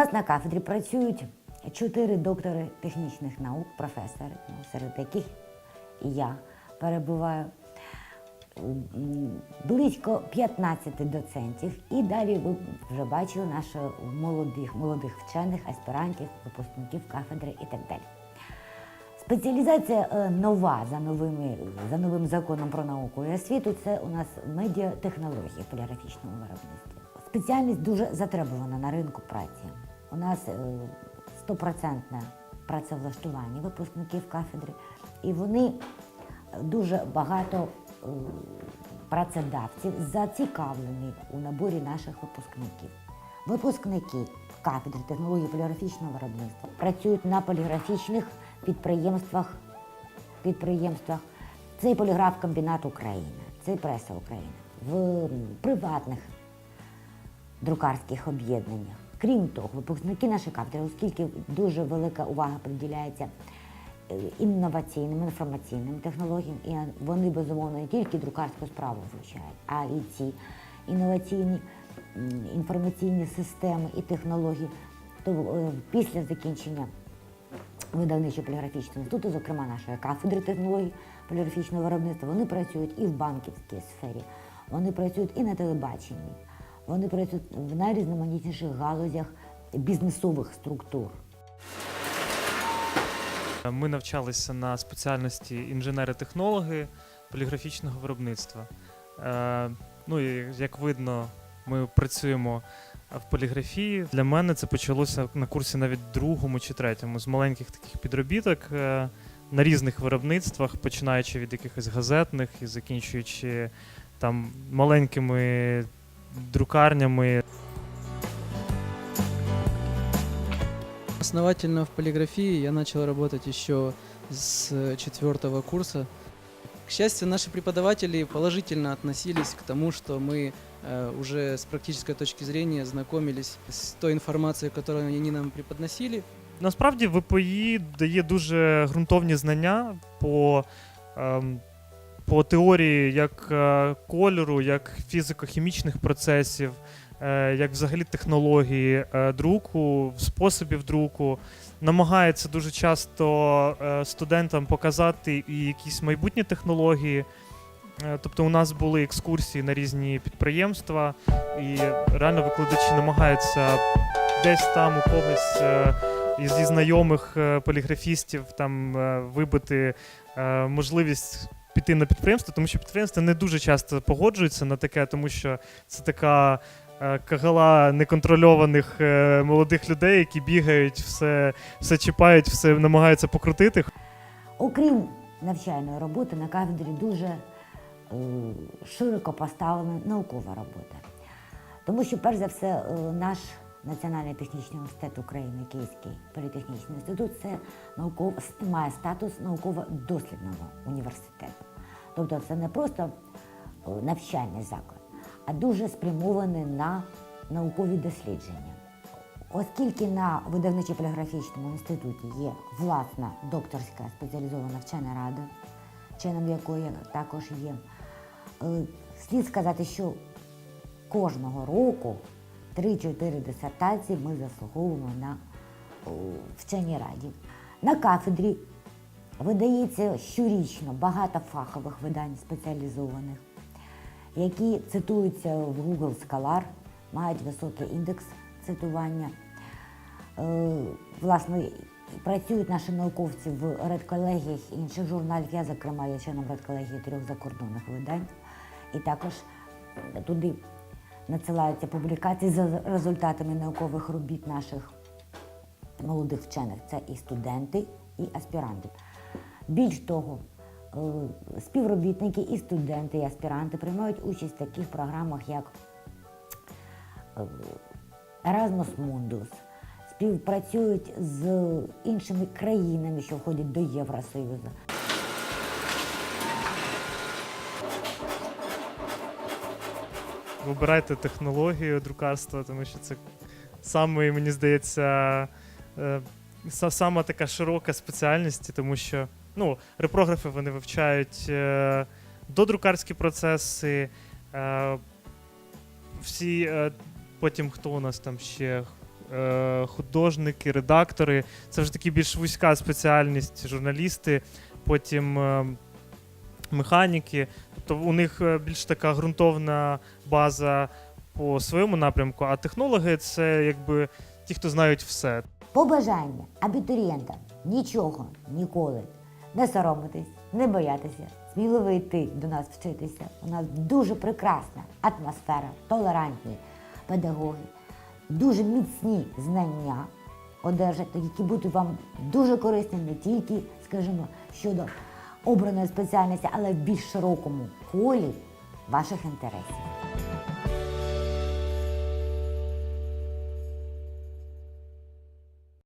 нас на кафедрі працюють чотири доктори технічних наук, професори, ну, серед яких і я перебуваю. Близько 15 доцентів, і далі ви вже бачили наших молодих, молодих вчених, аспірантів, випускників кафедри і так далі. Спеціалізація е, нова за, новими, за новим законом про науку і освіту це у нас медіатехнології в поліграфічному виробництві. Спеціальність дуже затребувана на ринку праці. У нас е, стопроцентне працевлаштування випускників кафедри, і вони дуже багато е, працедавців зацікавлені у наборі наших випускників. Випускники кафедри технології поліграфічного виробництва працюють на поліграфічних підприємствах. підприємствах. Це поліграф-комбінат України, це преса України, в приватних друкарських об'єднаннях. Крім того, випускники нашої кафедри, оскільки дуже велика увага приділяється е, інноваційним, інформаційним технологіям, і вони безумовно не тільки друкарську справу вивчають, а і ці інноваційні інформаційні системи і технології. То е, після закінчення видавничо поліграфічного інституту, зокрема нашої кафедри технологій поліграфічного виробництва, вони працюють і в банківській сфері, вони працюють і на телебаченні, вони працюють в найрізноманітніших галузях бізнесових структур. Ми навчалися на спеціальності інженери-технологи поліграфічного виробництва. Е, ну і як видно, ми працюємо в поліграфії. Для мене це почалося на курсі навіть другому чи третьому, з маленьких таких підробіток е, на різних виробництвах, починаючи від якихось газетних і закінчуючи там маленькими друкарнями, Основательно в полиграфии я начал работать еще с четвертого курса. К счастью, наши преподаватели положительно относились к тому, что мы э, уже с практической точки зрения знакомились с той информацией, которую они нам преподносили. Насправді ВПІ дає дуже ґрунтовні знання по, ем, по теорії як е, кольору, як фізико-хімічних процесів, е, як взагалі технології е, друку, способів друку. Намагається дуже часто студентам показати і якісь майбутні технології. Тобто у нас були екскурсії на різні підприємства, і реально викладачі намагаються десь там у когось із знайомих поліграфістів там вибити можливість піти на підприємство, тому що підприємства не дуже часто погоджуються на таке, тому що це така е, кагала неконтрольованих е, молодих людей, які бігають, все, все чіпають, все намагаються покрутити. Окрім навчальної роботи, на кафедрі дуже е, широко поставлена наукова робота. Тому що, перш за все, наш Національний технічний університет України, Київський політехнічний інститут, це науков... має статус науково-дослідного університету. Тобто це не просто е, навчальний заклад, а дуже спрямований на наукові дослідження. Оскільки на видавничо-поліграфічному інституті є власна докторська спеціалізована вчена рада, членом якої також є, е, слід сказати, що кожного року 3-4 дисертації ми заслуговуємо на о, вченій раді. На кафедрі видається щорічно багато фахових видань спеціалізованих, які цитуються в Google Scholar, мають високий індекс цитування. Е, Власне, працюють наші науковці в редколегіях інших журналів. Я, зокрема, є членом редколегії трьох закордонних видань. І також туди надсилаються публікації за результатами наукових робіт наших молодих вчених. Це і студенти, і аспіранти. Більш того, е, співробітники, і студенти, і аспіранти приймають участь в таких програмах, як е, Erasmus Mundus, співпрацюють з іншими країнами, що входять до Євросоюзу. Вибирайте технологію друкарства, тому що це саме, мені здається, е, сама така широка спеціальність, тому що ну, репрографи вони вивчають е, додрукарські процеси, е, всі, е, потім хто у нас там ще е, художники, редактори. Це вже таки більш вузька спеціальність, журналісти, потім е, механіки. Тобто у них е, більш така ґрунтовна база по своєму напрямку, а технологи це якби ті, хто знають все. Побажання абітурієнтам нічого ніколи не соромитись, не боятися, сміливо йти до нас вчитися. У нас дуже прекрасна атмосфера, толерантні педагоги, дуже міцні знання одержати, які будуть вам дуже корисні не тільки, скажімо, щодо обраної спеціальності, але в більш широкому колі ваших інтересів.